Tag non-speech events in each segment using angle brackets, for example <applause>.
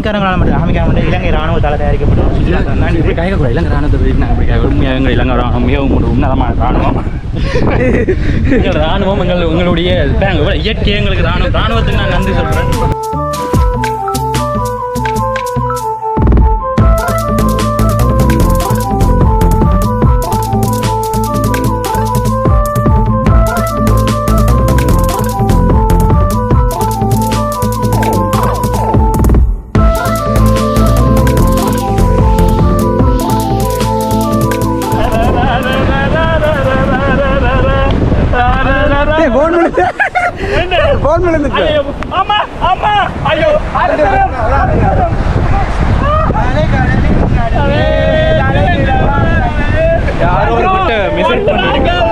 ஆமிக்காரங்களால மட்டும் ஆமிக்காரங்க மட்டும் இலங்கை ராணுவத்தால் தயாரிக்கப்படும் இப்படி கேட்கக்கூடாது இலங்கை ராணுவத்தை பற்றி நாங்கள் இப்படி கேட்க உண்மையாக எங்கள் இலங்கை ராணுவம் மிகவும் ஒரு உன்னதமான ராணுவம் எங்கள் ராணுவம் எங்கள் உங்களுடைய இயற்கை எங்களுக்கு ராணுவம் ராணுவத்துக்கு நான் நன்றி சொல்கிறேன் போன் விழுந்துச்சு ஆமா ஆமா ஐயோ யாரோ ஒரு குட்டை மிஸ்ஸட் பண்ணிருக்காங்க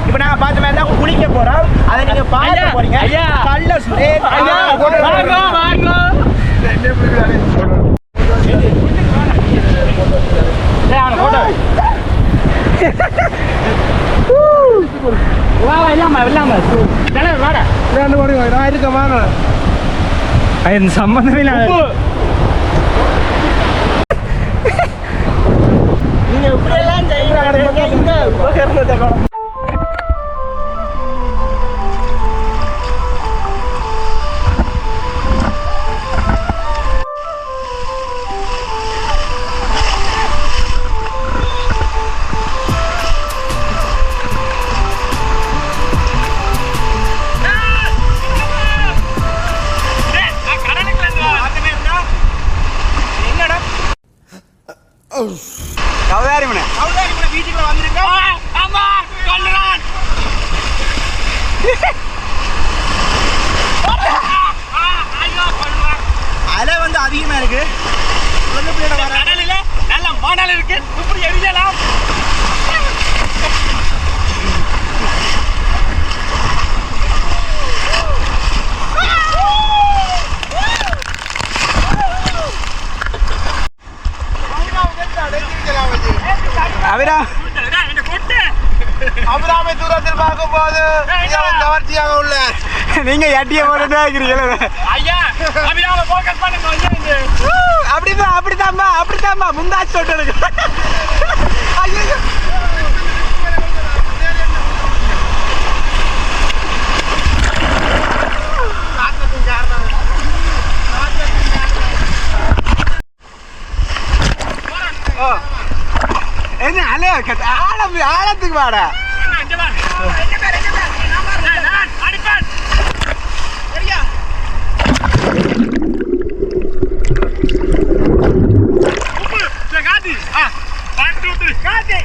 இப்போ நாங்கள் பார்த்த மாதிரி தான் குளிக்க போகிறோம் அதை நீங்கள் பார்க்க போறீங்க. ஐயா. கல்ல சுரே ஐயா, வாங்க, வாங்க. ஏய், அவனை போட்டோ <laughs> வை. வா, வா, இல்லாம, இல்லாம. தலைவர், வாடா. நான் இருக்க வாங்க அது சம்மந்தமே இல்லாத எட்டிய போட்டுதான் இருக்கிறீங்களே ஐயா அபிராம ஃபோக்கஸ் பண்ணுங்க ஐயா இங்க அப்படிதான் அப்படித்தாம்மா அப்படித்தாம்மா முந்தாச்சு சொல்லிட்டு இருக்கு ஐயோ. என்ன அலைய ஆழம் ஆழத்துக்கு வாடா இங்க வா எங்க பேர் எங்க பேர் நான் நான் அடிப்பேன் சரியா உப்பு சே, காந்தி ஆ one two three Gandhi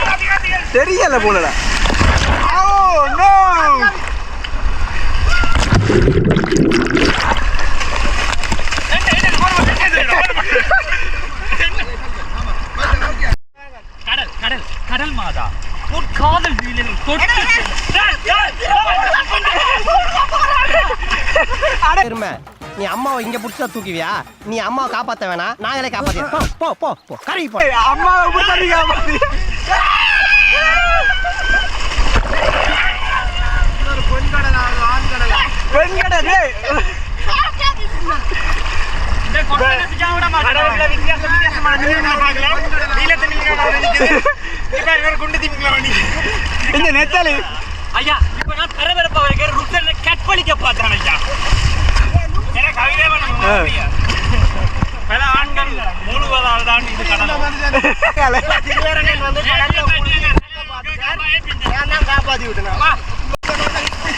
Gandhi, Gandhi, Gandhi. தெரியல போலடா ஓ நோ என்ன, என்ன, போடு, போடு, என்ன, என்ன, போடு, போடு. கடல் கடல் கடல் மாதா உன் காதல் வீலில் தொட்டு டேய், டேய், பெருமை நீ அம்மாவை இங்க புடிச்சா தூக்குவியா? நீ அம்மாவை காப்பாத்த வேணாம். நாங்களே காப்பாத்தி போ போ போ போ. கறி போ. அம்மாவை வண்டி? இந்த நெத்தலி. ஐயா இப்ப நான் பரபரப்பா வைக்கிற ருத்தர்ல கற்பழிக்க பார்த்தான் ஐயா. பல ஆண்கள் முழுவதால் தான் இது கடல் வந்து விட்டேன்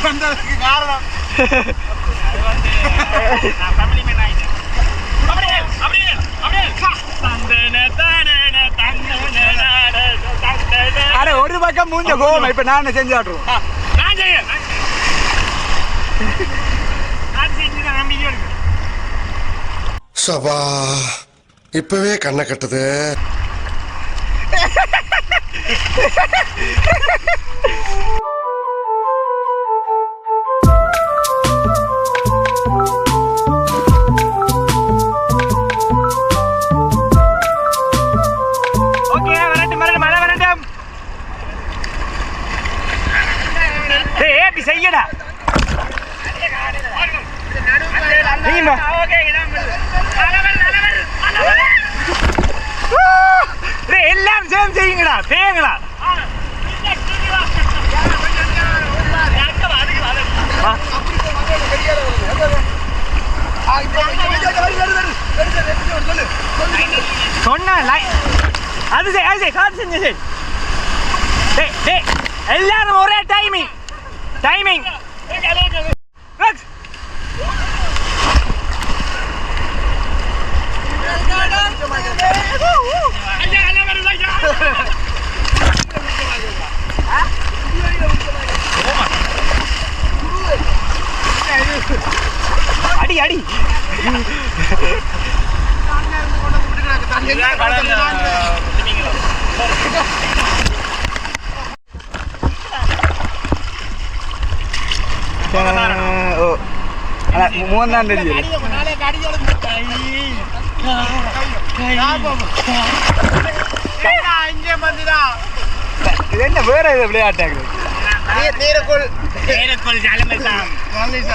வந்ததுக்கு காரணம் அட ஒரு பக்கம் மூஞ்ச கோவம் இப்ப நான் செஞ்சாட்டுருவோம் நான் செய்ய நான் செஞ்சு நான் நம்பிக்கை இருக்கு சபா இப்பவே கண்ணை கட்டுது செய்யடா நீங்க எல்லாம் சேர்ந்து செய்யுங்கடா செய்யுங்களா சொன்ன அது செய் அது செய் காது செஞ்சு டேய் டேய் எல்லாரும் ஒரே டைமிங் டைமிங் அடி அடி மூணாம் தேதி இது என்ன வேற இது விளையாட்டாங்க நீருக்குள் நேரக்குள் ஜலமெல்லாம்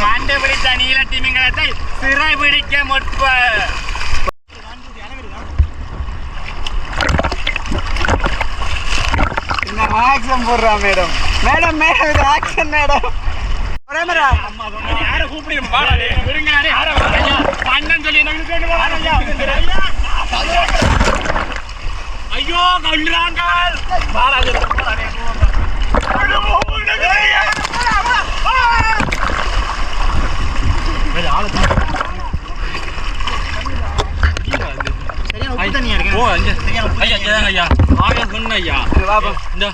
கண்டுபிடித்த நீல திமிங்கலத்தை சிறை பிடிக்க முற்ப என்ன ஆக்ஷன் போடுறா மேடம் மேடம் மேடம் இது ஆக்ஷன் மேடம் ஒரே மேடா யாரை கூப்பிடுங்க வாடா டேய். விடுங்க அண்ணன் சொல்லி ஐயோ கொள்ளுறாங்கள் ஐயா. ஆயிரம் சொன்ன ஐயா இந்த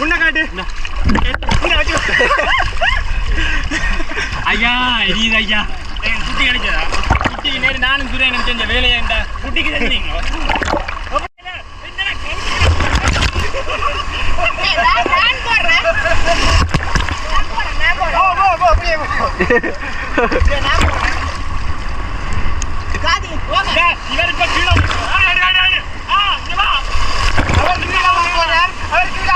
என் காட்டு. ஐயா இது ஐயா என் குட்டி கிடைச்சதா குட்டிக்கு நேரு நானும் சுரேனும் செஞ்ச வேலையை இந்த குட்டிக்கு செஞ்சீங்களோ கீழே. ஆ, இங்க வா. அவர் கீழே. அவர் கீழே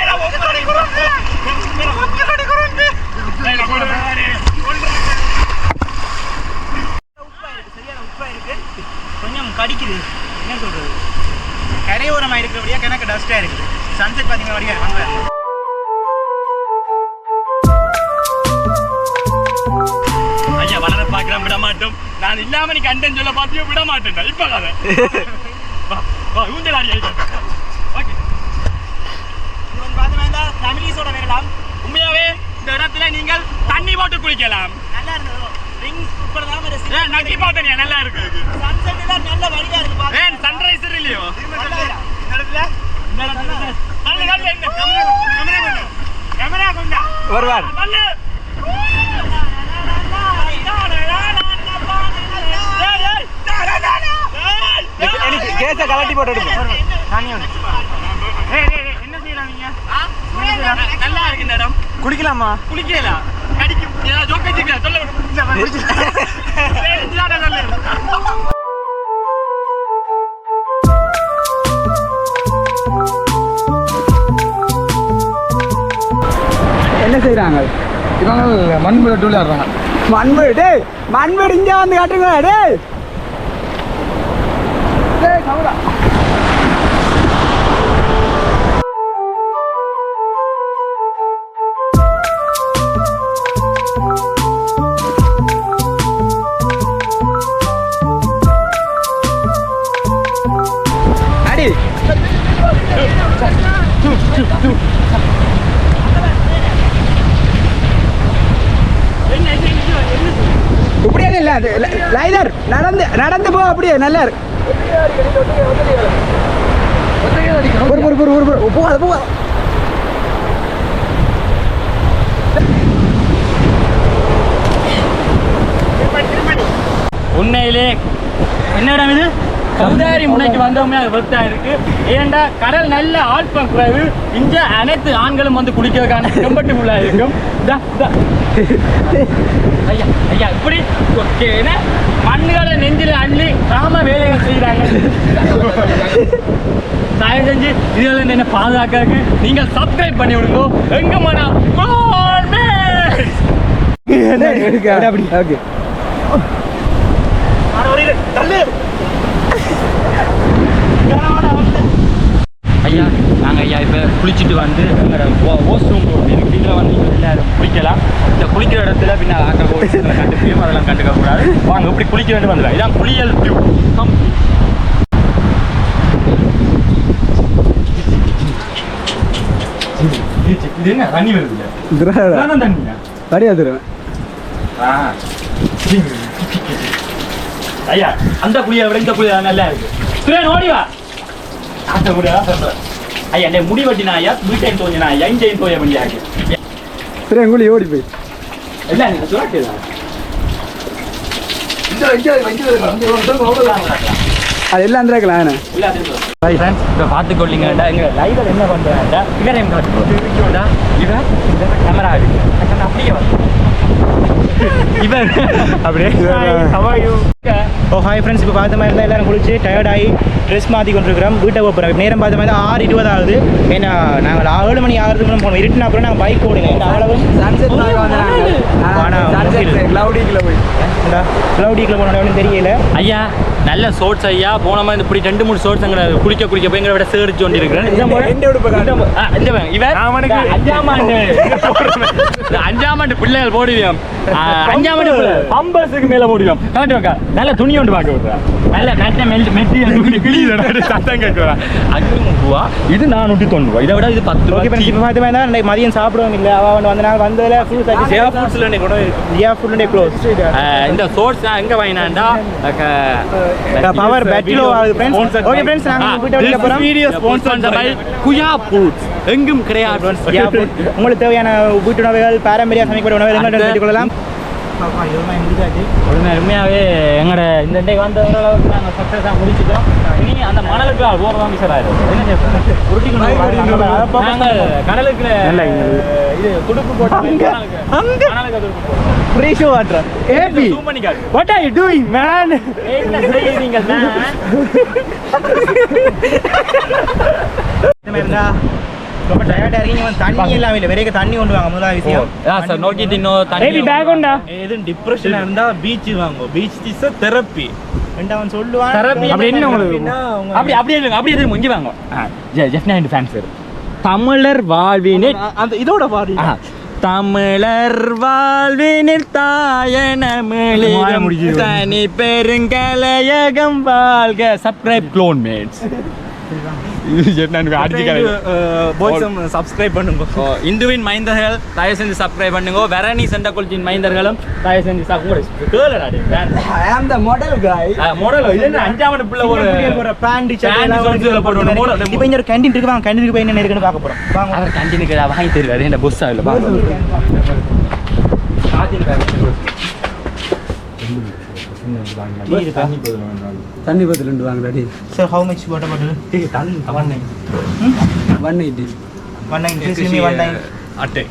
இவர் ஒப்புரடி குரங்கு. உண்மையில ஒப்புரடி குரங்கு. ஏய், நான் கொண்டு வரேன். கொண்டு வரேன். உப்பா இருக்கு, சரியான உப்பா இருக்கு. படிக்குது. என்ன சொல்றது? கரையோரமா இருக்கிறபடியா கணக்கு டஸ்டா இருக்குது. சன்செட் பாத்தீங்கன்னா வரையா வாங்க ஐயா வளர பார்க்கலாம் விட மாட்டோம். நான் இல்லாம நீ கண்டன் சொல்ல பார்த்தியோ விட மாட்டேன்டா இப்ப கதை. வா வா ஊஞ்சல் ஆடி ஆயிட்டேன் ஓகே. இது வந்து பார்த்தீங்கன்னா ஃபேமிலிஸோட வரலாம் உண்மையாவே இந்த இடத்துல நீங்கள் தண்ணி போட்டு குளிக்கலாம். நல்லா இருந்தது. தான் நக்கி பார்த்தனியா நல்லா இருக்கு. சன்செட் எல்லாம் நல்ல வழியா இருக்கு ஏன் சன்ரைசர் இல்லையோ? இந்த இடத்துல? இந்த இடத்துல. நல்ல நல்ல என்ன கேமரா கேமரா கொண்டு கேமரா கொண்டா வருவார். நல்ல எனக்கு கேஸை கலட்டி போட்டு எடுப்போம். என்ன செய்யறாங்க நல்லா இருக்கு இந்த இடம். குடிக்கலாமா குளிக்கலாம் என்ன செய்யறாங்க இவங்க மண்புல விளையாடுறாங்க. மண்பேடு டேய் மண்பேடு இங்க வந்து காட்டுங்க கமலா அடி இப்படியே இல்ல அது லைனர் நடந்து நடந்து போ அப்படியே நல்லா இருக்கு பொறு பொறு பொறு பொறு போகாத போகாத. உண்மையிலே என்ன இடம் இது? கௌதாரி முனைக்கு வந்தோமே அது வெத்தா இருக்கு. ஏன்டா கடல் நல்ல ஆழ்பம் குறைவு இங்க அனைத்து ஆண்களும் வந்து குளிக்கிறதுக்கான கம்பர்டபுளா இருக்கும். ஐயா ஐயா இப்படி ஓகே, என்ன? மண்ணுகளை நெஞ்சில அள்ளி கிராம வேலைகள் செய்யறாங்க தயவு செஞ்சு இதுல என்ன பாதுகாக்கிறதுக்கு நீங்கள் சப்ஸ்கிரைப் பண்ணி விடுங்க. எங்க மனா ஓகே. ஐயா நாங்கள் ஐயா இப்போ குளிச்சுட்டு வந்து வாஷ் ரூம் இருக்கு. இதில் வந்து எல்லாரும் குளிக்கலாம் இந்த குளிக்கிற இடத்துல பின்ன போய் கண்டுபிடிக்கும் அதெல்லாம் கண்டுக்க கூடாது. வாங்க இப்படி குளிக்க வேண்டும் வந்துடும் இதான் குளியல் டியூ கம் இது என்ன? தண்ணி வருது தண்ணியா சரியா தருவேன் ஆ. ஐயா அந்த குழியை விட இந்த குழியா நல்லா இருக்கு. ஓடி வா. அந்த குழியா சொல்றேன் ஐயா இந்த முடி வெட்டினா ஐயா வீட்டையும் தோஞ்சினா ஐயா இஞ்சையும் தோய முடியாது சரி எங்கூலி ஓடி போய். இல்ல அது எல்லாம் ஹாய் ஃப்ரெண்ட்ஸ் இப்போ பார்த்துக்கொள்ளிங்கடா எங்கள் லைவில் என்ன பண்ணுறாங்கடா இவரையும் காட்டுறோம்டா இவன் இந்த கேமரா <laughs> இருக்கு அப்படியே இவன் அப்படியே. ஓ ஹாய் ஃப்ரெண்ட்ஸ் இப்போ பார்த்த மாதிரி இருந்தால் எல்லாரும் குளிச்சு டயர்ட் ஆகி ட்ரெஸ் மாற்றி கொண்டிருக்கிறோம் வீட்டை போகிறோம் நேரம் பார்த்த மாதிரி தான் ஆறு இருபது ஆகுது ஏன்னா நாங்கள் ஏழு மணி ஆகிறதுக்கு போனோம் இருட்டுனா அப்புறம் நாங்கள் பைக் ஓடுங்க. இந்த அளவும் கிளவுடிக்குள்ள போய் க்ளவுடிக்கில் போனோம் தெரியல. ஐயா நல்ல ஷோர்ட்ஸ் ஐயா போன மாதிரி இப்படி ரெண்டு மூணு ஷோர்ட்ஸ் எங்களை குளிக்க குளிக்க போய் எங்களை விட சேரிச்சு கொண்டு இருக்கிறேன் இவன் அஞ்சாம் ஆண்டு. அஞ்சாம் ஆண்டு பிள்ளைகள் போடுவியோம். ஆ, அஞ்சாம் ஆண்டு பம்பர்ஸுக்கு மேல போடுவோம் நல்ல துணி ஒன்று பார்க்க விடுறா நல்ல மெட்ட மெல் மெட்டீரியல் துணி கிளியுது சத்தம் கேட்குறா அஞ்சு ரூபா இது நானூற்றி தொண்ணூறு ரூபா. இதை விட இது பத்து ஃப்ரெண்ட்ஸ் இப்போ மாதிரி தான் இன்னைக்கு மதியம் சாப்பிடுவோம் இல்லை அவள் வந்து நாள் வந்ததில் ஃபுல் சாட்டி ஜியா ஃபுட்ஸில் கூட ஜியா ஃபுட் க்ளோஸ் இந்த நான் எங்க வாங்கினாண்டா பவர் பேட்டரி லோ ஆகுது ஃப்ரெண்ட்ஸ் ஓகே ஃப்ரெண்ட்ஸ் நாங்கள் வீட்டை வெளில போகிறோம் வீடியோ ஸ்பான்சர் பை குயா ஃபுட்ஸ் எங்கும் கிடையாது. உங்களுக்கு தேவையான வீட்டு உணவுகள் பாரம்பரிய சமைக்கப்பட்ட உணவுகள் எங்கள்கிட்ட அடுத்து- பெற்றுக்கொள்ளலாம் உடனே உண்மையாகவே எங்களோட இந்த இன்றைக்கு வந்த ஓரளவுக்கு நாங்கள் சக்ஸஸாக முடிச்சிட்டோம். இனி அந்த மணலுக்கு போகிறோம் மிஸ் ஆயிடும் என்ன உருட்டிக்கணும் நாங்கள் கடலுக்கு இது துடுப்பு போட்டு மணலுக்கு துடுப்பு போடுறோம் free show water AB. What are you doing man என்ன செய்யுறீங்க man? <laughs> ரொம்ப டயர்டா இருக்கீங்க. வந்து தண்ணி எல்லாம் இல்ல. வெறும் தண்ணி கொண்டு வாங்க. விஷயம். ஆ, சார் நோக்கி தின்னோ தண்ணி Baby, bag உண்டா? எதுவும் டிப்ரெஷன் இருந்தா பீச் வாங்க. பீச் இஸ் தெரப்பி சொல்லுவான். Therapy அப்படி என்ன உங்களுக்கு? அப்படி வாங்க. ஜெஃப்னா ஃபேன்ஸ் தமிழர் வாழ்வினில் அந்த இதோட பாடி. தமிழர் வாழ்வினில் தாயன தனி பெருங்கலையகம் வாழ்க. சப்ஸ்கிரைப் க்ளோன் மேட்ஸ் சப்ஸ்கிரைப் பண்ணுங்க. இந்துவின் மைந்தர்கள் தயவு செஞ்சு சப்ஸ்கிரைப் பண்ணுங்க. வெரணி செண்டக்குளிச்சின் மைந்தர்களும் தயவு செஞ்சு அஞ்சாவது பிள்ளை ஒரு பேண்ட். இப்போ இங்க ஒரு கேண்டீன் இருக்கு வாங்க. கேண்டீனுக்கு போய் என்ன இருக்குன்னு பார்க்க போறோம். வாங்க. கண்டினுக்கு வாங்கி தருவாரு. என்ன புஸ் ஆகல தண்ணி பத்து ரெண்டு வாங்கடாடி sir how much water bottle one eighty one nine one nine அட்டை.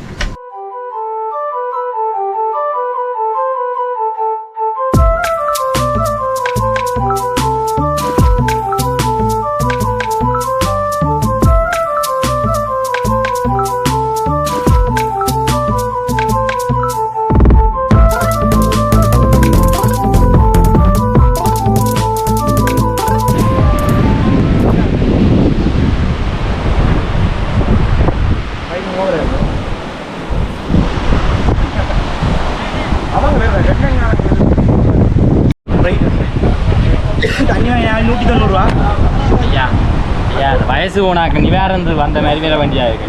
ஐயா அது வயசு உனக்கு நிவாரணத்துக்கு வந்த மாதிரி வேற வண்டியா இருக்கு